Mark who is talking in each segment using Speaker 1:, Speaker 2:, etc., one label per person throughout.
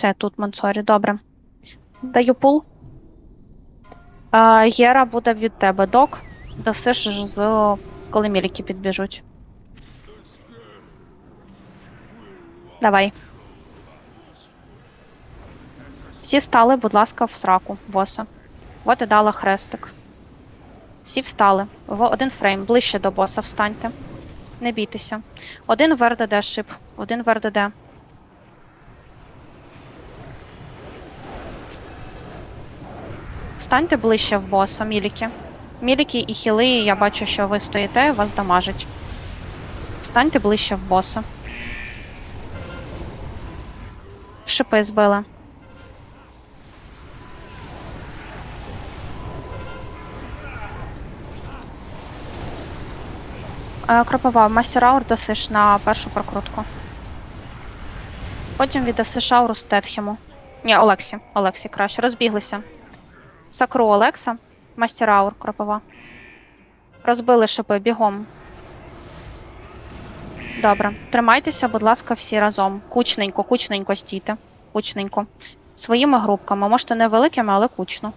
Speaker 1: Все, тут Монсорі, добре. Даю пул. А, Гера буде від тебе. Док. Дасиш з коли міліки підбіжуть. Давай. Всі стали, будь ласка, в сраку, боса. От і дала хрестик. Всі встали. В один фрейм, ближче до боса встаньте. Не бійтеся. Один в РДД шип, один в РДД. Станьте ближче в боса, міліки. Міліки і хіли, я бачу, що ви стоїте, вас дамажить. Станьте ближче в боса. Шипи збили. Е, Кропова, мастер аур досиш на першу прокрутку. Потім віддасиш ауру Стетхему. Ні, Олексі. Олексі краще. Розбіглися. Сакру Олекса. Мастер аур Кропова. Розбили шипи бігом. Добре. Тримайтеся, будь ласка, всі разом. Кучненько, кучненько стійте. Кучненько. Своїми групками. Можете не великими, але кучно.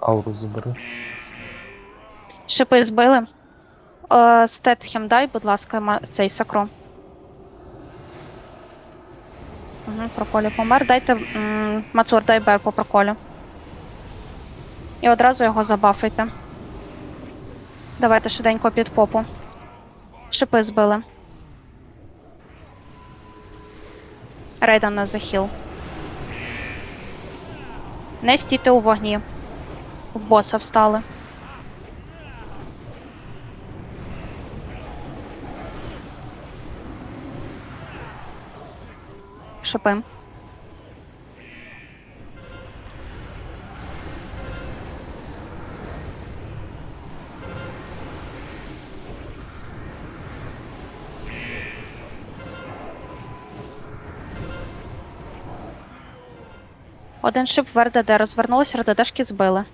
Speaker 2: Ауру забери.
Speaker 1: Шипи збили. Е, Стетхем дай, будь ласка, цей сакро. Угу, проколі помер. Дайте м, Мацур, дай бер по проколю. І одразу його забафайте. Давайте швиденько під попу. Шипи збили. Рейдан на захіл. Не стійте у вогні. В боса встали. Шипи. Один шип в РДД розвернулись, РДДшки збили.